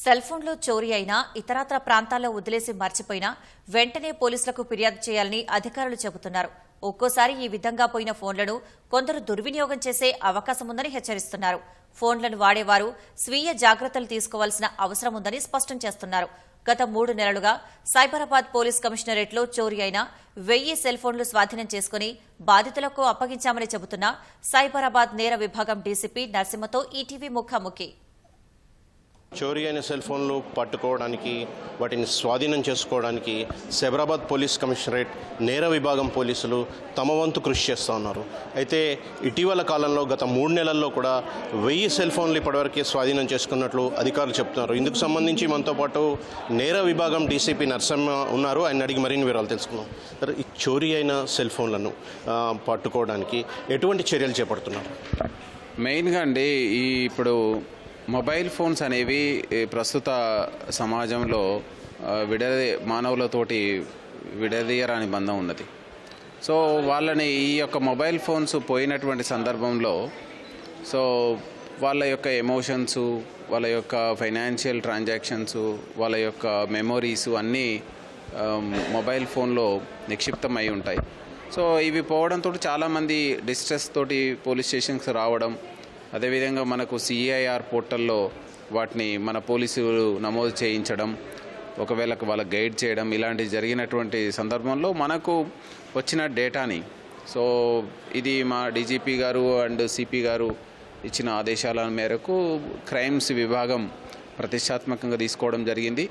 Cell ఫోన్లు చోరీ అయినా ఇతరత్ర ప్రాంతాల్లో వదిలేసి మర్చిపోయినా వెంటనే పోలీసులకు ఫిర్యాదు చేయాలని అధికారులు చెబుతున్నారు. ఒక్కోసారి ఈ విధంగా పోయిన ఫోన్లను కొందరు దుర్వినియోగం చేసే అవకాశం ఉందని హెచ్చరిస్తున్నారు. ఫోన్లను వాడేవారు స్వీయ జాగ్రత్తలు తీసుకోవాల్సిన అవసరం ఉందని స్పష్టం చేస్తున్నారు. గత మూడు నెలలుగా సైబరాబాద్ పోలీస్ కమిషనరేట్లో చోరీ అయిన వెయ్యి సెల్ ఫోన్లు స్వాధీనం చేసుకుని బాధితులకు అప్పగించామని చెబుతున్న సైబరాబాద్ నేర విభాగం డీసీపీ నరసింహతో ఈటీవీ ముఖాముఖి. చోరీ అయిన సెల్ ఫోన్లు పట్టుకోవడానికి వాటిని స్వాధీనం చేసుకోవడానికి సైబరాబాద్ పోలీస్ కమిషనరేట్ నేర విభాగం పోలీసులు తమ వంతు కృషి చేస్తూ ఉన్నారు. అయితే ఇటీవల కాలంలో గత మూడు నెలల్లో కూడా వెయ్యి సెల్ ఫోన్లు ఇప్పటివరకు స్వాధీనం చేసుకున్నట్లు అధికారులు చెప్తున్నారు. ఇందుకు సంబంధించి మనతో పాటు నేర విభాగం డీసీపీ నరసింహ ఉన్నారు. ఆయన అడిగి మరిన్ని వివరాలు తెలుసుకుందాం. సరే, ఈ చోరీ అయిన సెల్ ఫోన్లను పట్టుకోవడానికి ఎటువంటి చర్యలు చేపడుతున్నారు? మెయిన్గా అండి ఈ ఇప్పుడు మొబైల్ ఫోన్స్ అనేవి ప్రస్తుత సమాజంలో విడదే విడది మానవులతోటి విడదీయరాని బంధం ఉన్నది. సో వాళ్ళని ఈ యొక్క మొబైల్ ఫోన్స్ పోయినటువంటి సందర్భంలో సో వాళ్ళ యొక్క ఎమోషన్స్ వాళ్ళ యొక్క ఫైనాన్షియల్ ట్రాన్సాక్షన్స్ వాళ్ళ యొక్క మెమొరీస్ అన్నీ మొబైల్ ఫోన్లో నిక్షిప్తం అయి ఉంటాయి. సో ఇవి పోవడంతో చాలామంది డిస్ట్రెస్ తోటి పోలీస్ స్టేషన్స్ రావడం అదేవిధంగా మనకు సిఐఆర్ పోర్టల్లో వాటిని మన పోలీసులు నమోదు చేయించడం ఒకవేళ వాళ్ళకి గైడ్ చేయడం ఇలాంటివి జరిగినటువంటి సందర్భంలో మనకు వచ్చిన డేటాని సో ఇది మా డీజీపీ గారు అండ్ సిపి గారు ఇచ్చిన ఆదేశాల మేరకు క్రైమ్స్ విభాగం ప్రతిష్టాత్మకంగా తీసుకోవడం జరిగింది.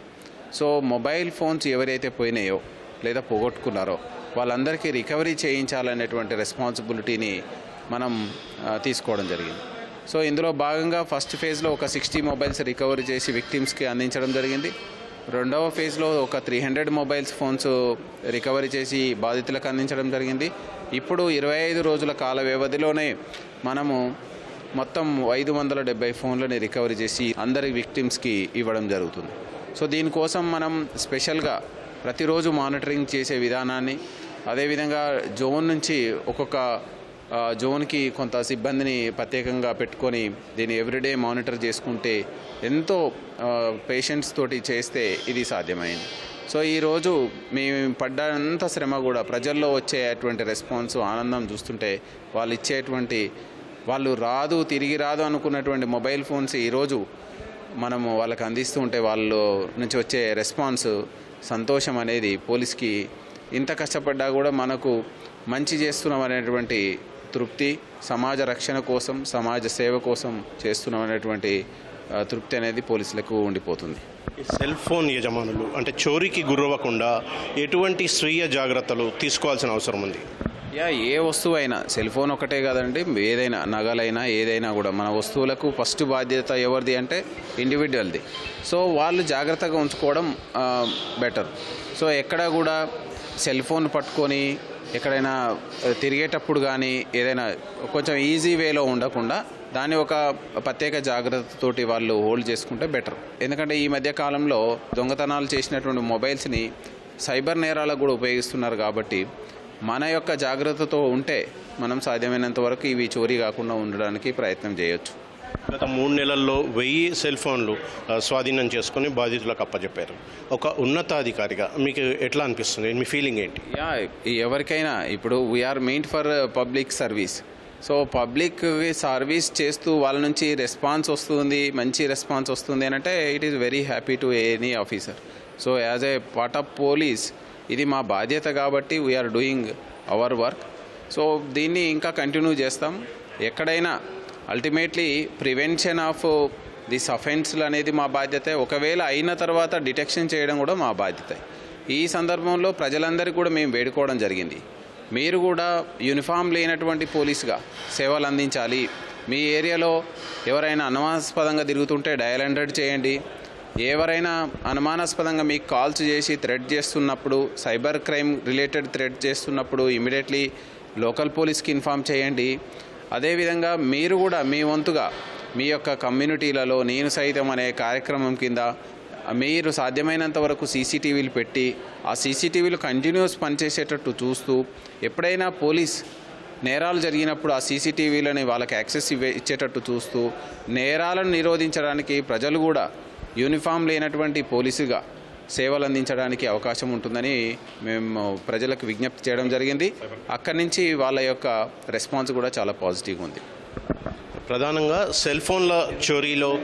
సో మొబైల్ ఫోన్స్ ఎవరైతే పోయినాయో లేదా పోగొట్టుకున్నారో వాళ్ళందరికీ రికవరీ చేయించాలనేటువంటి రెస్పాన్సిబిలిటీని మనం తీసుకోవడం జరిగింది. సో ఇందులో భాగంగా ఫస్ట్ ఫేజ్లో ఒక సిక్స్టీ మొబైల్స్ రికవరీ చేసి విక్టిమ్స్కి అందించడం జరిగింది. రెండవ ఫేజ్లో ఒక three hundred mobiles phones recovery చేసి బాధితులకు అందించడం జరిగింది. ఇప్పుడు ఇరవై ఐదు రోజుల కాల వ్యవధిలోనే మనము మొత్తం ఐదు వందల డెబ్బై ఫోన్లని రికవరీ చేసి అందరి విక్టిమ్స్కి ఇవ్వడం జరుగుతుంది. సో దీనికోసం మనం స్పెషల్గా ప్రతిరోజు మానిటరింగ్ చేసే విధానాన్ని అదేవిధంగా జోన్ నుంచి ఒక్కొక్క జోన్కి కొంత సిబ్బందిని ప్రత్యేకంగా పెట్టుకొని దీన్ని ఎవ్రీడే మానిటర్ చేసుకుంటే ఎంతో పేషెంట్స్ తోటి చేస్తే ఇది సాధ్యమైంది. సో ఈరోజు మేము పడ్డంత శ్రమ కూడా ప్రజల్లో వచ్చేటువంటి రెస్పాన్స్ ఆనందం చూస్తుంటే వాళ్ళు ఇచ్చేటువంటి వాళ్ళు రాదు తిరిగి రాదు అనుకున్నటువంటి మొబైల్ ఫోన్స్ ఈరోజు మనము వాళ్ళకి అందిస్తూ ఉంటే వాళ్ళు నుంచి వచ్చే రెస్పాన్స్ సంతోషం అనేది పోలీస్కి ఇంత కష్టపడ్డా కూడా మనకు మంచి చేస్తున్నాం అనేటువంటి తృప్తి సమాజ రక్షణ కోసం సమాజ సేవ కోసం చేస్తున్నాం అనేటువంటి ఆ, తృప్తి అనేది పోలీసులకు ఉండిపోతుంది. సెల్ ఫోన్ యజమానులు అంటే చోరీకి గురవ్వకుండా ఎటువంటి స్వీయ జాగ్రత్తలు తీసుకోవాల్సిన అవసరం ఉంది? యా ఏ వస్తువు అయినా సెల్ ఫోన్ ఒకటే కదండి ఏదైనా నగలైనా ఏదైనా కూడా. మన వస్తువులకు ఫస్ట్ బాధ్యత ఎవరిది అంటే ఇండివిజువల్ది సో వాళ్ళు జాగ్రత్తగా ఉంచుకోవడం బెటర్ సో ఎక్కడ కూడా సెల్ ఫోన్ పట్టుకొని ఎక్కడైనా తిరిగేటప్పుడు కానీ ఏదైనా కొంచెం ఈజీ వేలో ఉండకుండా దాన్ని ఒక ప్రత్యేక జాగ్రత్తతోటి వాళ్ళు హోల్డ్ చేసుకుంటే బెటర్. ఎందుకంటే ఈ మధ్య కాలంలో దొంగతనాలు చేసినటువంటి మొబైల్స్ని సైబర్ నేరాలకు కూడా ఉపయోగిస్తున్నారు కాబట్టి మన యొక్క జాగ్రత్తతో ఉంటే మనం సాధ్యమైనంత వరకు ఇవి చోరీ కాకుండా ఉండడానికి ప్రయత్నం చేయొచ్చు. గత మూడు నెలల్లో వెయ్యి సెల్ ఫోన్లు స్వాధీనం చేసుకుని బాధితులకు అప్పచెప్పారు ఒక ఉన్నతాధికారిగా మీకు ఎట్లా అనిపిస్తుంది? మీ ఫీలింగ్ ఏంటి? యా ఎవరికైనా ఇప్పుడు we're main for public service so public service చేస్తూ వాళ్ళ నుంచి రెస్పాన్స్ వస్తుంది మంచి రెస్పాన్స్ వస్తుంది అని అంటే it is very happy to any officer so as a part of police ఇది మా బాధ్యత కాబట్టి we're doing our work so దీన్ని ఇంకా కంటిన్యూ చేస్తాం. ఎక్కడైనా అల్టిమేట్లీ ప్రివెన్షన్ ఆఫ్ దిస్ అఫెన్స్లు అనేది మా బాధ్యత. ఒకవేళ అయిన తర్వాత డిటెక్షన్ చేయడం కూడా మా బాధ్యత. ఈ సందర్భంలో ప్రజలందరికీ కూడా మేము వేడుకోవడం జరిగింది. మీరు కూడా యూనిఫామ్ లేనటువంటి పోలీసుగా సేవలు అందించాలి. మీ ఏరియాలో ఎవరైనా అనుమానాస్పదంగా తిరుగుతుంటే డయల్ హండ్రెడ్ చేయండి. ఎవరైనా అనుమానాస్పదంగా మీకు కాల్స్ చేసి థ్రెడ్ చేస్తున్నప్పుడు సైబర్ క్రైమ్ రిలేటెడ్ థ్రెడ్ చేస్తున్నప్పుడు ఇమీడియట్లీ లోకల్ పోలీస్కి ఇన్ఫామ్ చేయండి. అదేవిధంగా మీరు కూడా మీ వంతుగా మీ యొక్క కమ్యూనిటీలలో నేను సైతం అనే కార్యక్రమం కింద మీరు సాధ్యమైనంత వరకు సీసీటీవీలు పెట్టి ఆ సీసీటీవీలు కంటిన్యూస్ పనిచేసేటట్టు చూస్తూ ఎప్పుడైనా పోలీస్ నేరాలు జరిగినప్పుడు ఆ సీసీటీవీలని వాళ్ళకి యాక్సెస్ ఇవ్వే ఇచ్చేటట్టు చూస్తూ నేరాలను నిరోధించడానికి ప్రజలు కూడా యూనిఫామ్ లేనటువంటి పోలీసుగా సేవలు అందించడానికి అవకాశం ఉంటుందని మేము ప్రజలకు విజ్ఞప్తి చేయడం జరిగింది. అక్కడి నుంచి వాళ్ళ యొక్క రెస్పాన్స్ కూడా చాలా పాజిటివ్గా ఉంది. ప్రధానంగా సెల్ ఫోన్ల చోరీలో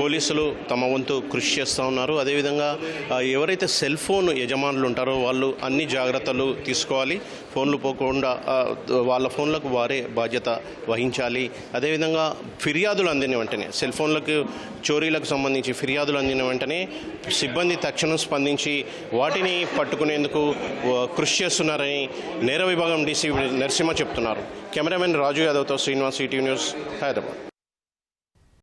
పోలీసులు తమ వంతు కృషి చేస్తూ ఉన్నారు. అదేవిధంగా ఎవరైతే సెల్ ఫోన్ యజమానులు ఉంటారో వాళ్ళు అన్ని జాగ్రత్తలు తీసుకోవాలి. ఫోన్లు పోకుండా వాళ్ళ ఫోన్లకు వారే బాధ్యత వహించాలి. అదేవిధంగా ఫిర్యాదులు అందిన వెంటనే సెల్ ఫోన్లకు చోరీలకు సంబంధించి ఫిర్యాదులు అందిన వెంటనే సిబ్బంది తక్షణం స్పందించి వాటిని పట్టుకునేందుకు కృషి చేస్తున్నారని నేర విభాగం డీసీ నరసింహ చెప్తున్నారు. కెమెరామెన్ రాజు యాదవ్తో శ్రీనివాస్ ఈటీవీ న్యూస్ హైదరాబాద్.